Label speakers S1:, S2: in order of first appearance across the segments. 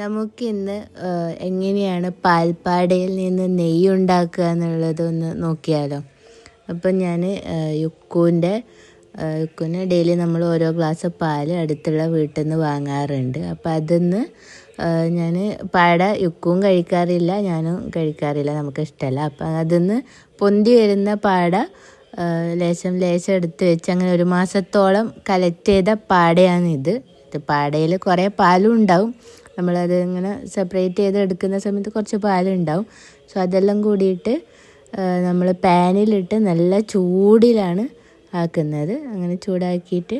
S1: നമുക്കിന്ന് എങ്ങനെയാണ് പാൽപ്പാടയിൽ നിന്ന് നെയ്യ് ഉണ്ടാക്കുക എന്നുള്ളതൊന്ന് നോക്കിയാലോ. അപ്പം ഞാൻ യുക്കുവിന്റെ യുക്കുവിന് ഡെയിലി നമ്മൾ ഓരോ ഗ്ലാസ് പാൽ അടുത്തുള്ള വീട്ടിൽ നിന്ന് വാങ്ങാറുണ്ട്. അപ്പം അതിന്ന് ഞാൻ പാട യുക്കും കഴിക്കാറില്ല ഞാനും കഴിക്കാറില്ല നമുക്ക് ഇഷ്ടമല്ല അപ്പം അതിന്ന് പൊന്തി വരുന്ന പാട ലേശം ലേശം എടുത്ത് വെച്ച് അങ്ങനെ ഒരു മാസത്തോളം കലക്ട് ചെയ്ത പാടയാണിത്. പാടയിൽ കുറേ പാലും ഉണ്ടാവും. നമ്മളത് ഇങ്ങനെ സെപ്പറേറ്റ് ചെയ്ത് എടുക്കുന്ന സമയത്ത് കുറച്ച് പാലുണ്ടാവും. സോ അതെല്ലാം കൂടിയിട്ട് നമ്മൾ പാനിലിട്ട് നല്ല ചൂടിലാണ് ആക്കുന്നത്. അങ്ങനെ ചൂടാക്കിയിട്ട്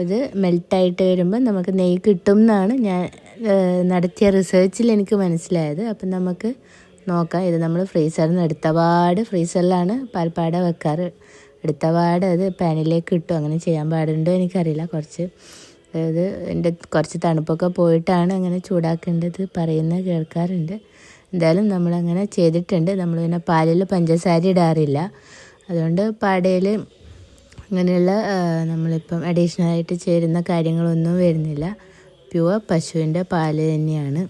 S1: അത് മെൽട്ടായിട്ട് വരുമ്പോൾ നമുക്ക് നെയ്യ് കിട്ടും എന്നാണ് ഞാൻ നടത്തിയ റിസേർച്ചിൽ എനിക്ക് മനസ്സിലായത്. അപ്പം നമുക്ക് നോക്കാം. ഇത് നമ്മൾ ഫ്രീസറിൽ നിന്ന് എടുത്ത പാട് ഫ്രീസറിലാണ് പാൽപ്പാട വെക്കാറ്. എടുത്ത പാട് അത് പാനിലേക്ക് കിട്ടും അങ്ങനെ ചെയ്യാൻ പാടുണ്ടോ എനിക്കറിയില്ല. കുറച്ച് അതായത് എന്റെ കുറച്ച് തണുപ്പൊക്കെ പോയിട്ടാണ് അങ്ങനെ ചൂടാക്കേണ്ടത് പറയുന്നത് കേൾക്കാറുണ്ട്. എന്തായാലും നമ്മളങ്ങനെ ചെയ്തിട്ടുണ്ട്. നമ്മൾ പിന്നെ പാലിൽ പഞ്ചസാര ഇടാറില്ല. അതുകൊണ്ട് പാടയിൽ അങ്ങനെയുള്ള നമ്മളിപ്പം അഡീഷണലായിട്ട് ചേരുന്ന കാര്യങ്ങളൊന്നും വരുന്നില്ല. പ്യുവർ പശുവിന്റെ പാൽ തന്നെയാണ്.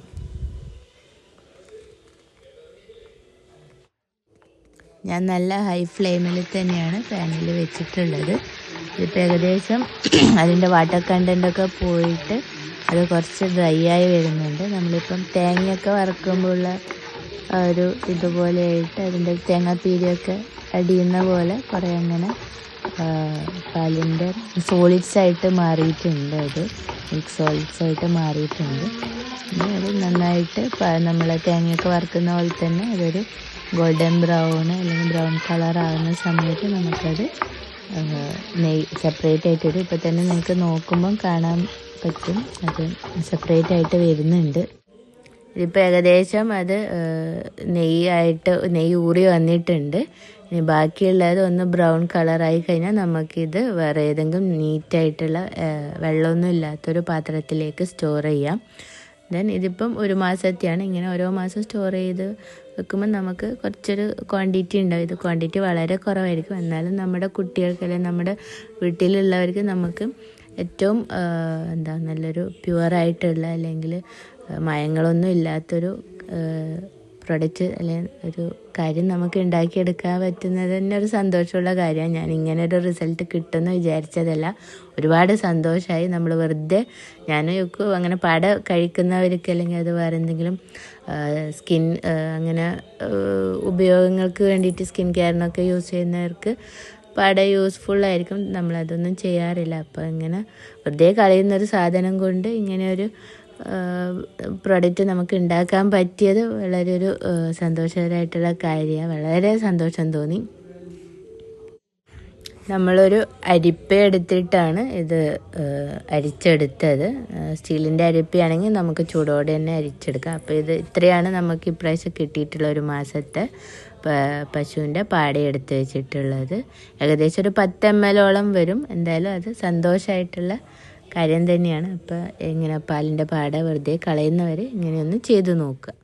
S1: ഞാൻ നല്ല ഹൈ ഫ്ലെയിമിൽ തന്നെയാണ് പാനിൽ വെച്ചിട്ടുള്ളത്. ഇതിപ്പോൾ ഏകദേശം അതിന്റെ വാട്ടർ കണ്ടന്റൊക്കെ പോയിട്ട് അത് കുറച്ച് ഡ്രൈ ആയി വരുന്നുണ്ട്. നമ്മളിപ്പം തേങ്ങയൊക്കെ വറക്കുമ്പോഴുള്ള ഒരു ഇതുപോലെയായിട്ട് അതിന്റെ തേങ്ങാപ്പീരിയൊക്കെ അടിയുന്ന പോലെ കുറേ അങ്ങനെ പാലിന്റെ സോളിഡ്സ് ആയിട്ട് മാറിയിട്ടുണ്ട് അത്. മിക്സ് സോളിഡ്സ് ആയിട്ട് മാറിയിട്ടുണ്ട്. അത് നന്നായിട്ട് നമ്മൾ തേങ്ങയൊക്കെ വറുക്കുന്ന പോലെ തന്നെ അതൊരു ഗോൾഡൻ ബ്രൗൺ അല്ലെങ്കിൽ ബ്രൗൺ കളർ ആകുന്ന സമയത്ത് നമുക്കത് നെയ് സെപ്പറേറ്റ് ആയിട്ട് വരും ഇപ്പം തന്നെ നിങ്ങൾക്ക് നോക്കുമ്പം കാണാൻ പറ്റും. അത് സെപ്പറേറ്റ് ആയിട്ട് വരുന്നുണ്ട്. ഇതിപ്പോൾ ഏകദേശം അത് നെയ് ആയിട്ട് നെയ്യ് ഊറി വന്നിട്ടുണ്ട്. ഇനി ബാക്കിയുള്ളത് ഒന്ന് ബ്രൗൺ കളറായി കഴിഞ്ഞാൽ നമുക്കിത് വേറെ ഏതെങ്കിലും നീറ്റായിട്ടുള്ള വെള്ളമൊന്നും ഇല്ലാത്തൊരു പാത്രത്തിലേക്ക് സ്റ്റോർ ചെയ്യാം. ദെൻ ഇതിപ്പം ഒരു മാസത്തെയാണ് ഇങ്ങനെ ഓരോ മാസം സ്റ്റോർ ചെയ്ത് വെക്കുമ്പോൾ നമുക്ക് കുറച്ചൊരു ക്വാണ്ടിറ്റി ഉണ്ടാവും. ഇത് ക്വാണ്ടിറ്റി വളരെ കുറവായിരിക്കും. എന്നാലും നമ്മുടെ കുട്ടികൾക്ക് അല്ലെങ്കിൽ നമ്മുടെ വീട്ടിലുള്ളവർക്ക് നമുക്ക് ഏറ്റവും എന്താ നല്ലൊരു പ്യുവറായിട്ടുള്ള അല്ലെങ്കിൽ മയങ്ങളൊന്നും ഇല്ലാത്തൊരു പ്രൊഡക്റ്റ് അല്ലെങ്കിൽ ഒരു കാര്യം നമുക്ക് ഉണ്ടാക്കിയെടുക്കാൻ പറ്റുന്നത് തന്നെ ഒരു സന്തോഷമുള്ള കാര്യമാണ്. ഞാൻ ഇങ്ങനെ ഒരു റിസൾട്ട് കിട്ടുമെന്ന് വിചാരിച്ചതല്ല. ഒരുപാട് സന്തോഷമായി നമ്മൾ വെറുതെ ഞാനും ഒക്കെ അങ്ങനെ പട കഴിക്കുന്നവർക്ക് അല്ലെങ്കിൽ അത് വേറെ എന്തെങ്കിലും സ്കിൻ അങ്ങനെ ഉപയോഗങ്ങൾക്ക് വേണ്ടിയിട്ട് സ്കിൻ കെയറിനൊക്കെ യൂസ് ചെയ്യുന്നവർക്ക് പട യൂസ്ഫുൾ ആയിരിക്കും. നമ്മളതൊന്നും ചെയ്യാറില്ല. അപ്പോൾ ഇങ്ങനെ വെറുതെ കളയുന്നൊരു സാധനം കൊണ്ട് ഇങ്ങനെ ഒരു പ്രൊഡക്റ്റ് നമുക്ക് ഉണ്ടാക്കാൻ പറ്റിയത് വളരെ ഒരു സന്തോഷകരമായിട്ടുള്ള കാര്യമാണ്. വളരെ സന്തോഷം തോന്നി. നമ്മളൊരു അരിപ്പ എടുത്തിട്ടാണ് ഇത് അരിച്ചെടുത്തത്. സ്റ്റീലിന്റെ അരിപ്പയാണെങ്കിൽ നമുക്ക് ചൂടോടെ തന്നെ അരിച്ചെടുക്കാം. അപ്പോൾ ഇത് ഇത്രയാണ് നമുക്ക് ഇപ്രാവശ്യം കിട്ടിയിട്ടുള്ള ഒരു മാസത്തെ പശുവിന്റെ പാട എടുത്ത് വെച്ചിട്ടുള്ളത്. ഏകദേശം ഒരു പത്ത് എം ഓളം വരും. എന്തായാലും അത് സന്തോഷമായിട്ടുള്ള കാര്യം തന്നെയാണ്. അപ്പോൾ ഇങ്ങനെ പാലിന്റെ പാട വെറുതെ കളയുന്നവർ ഇങ്ങനെയൊന്ന് ചെയ്തു നോക്കുക.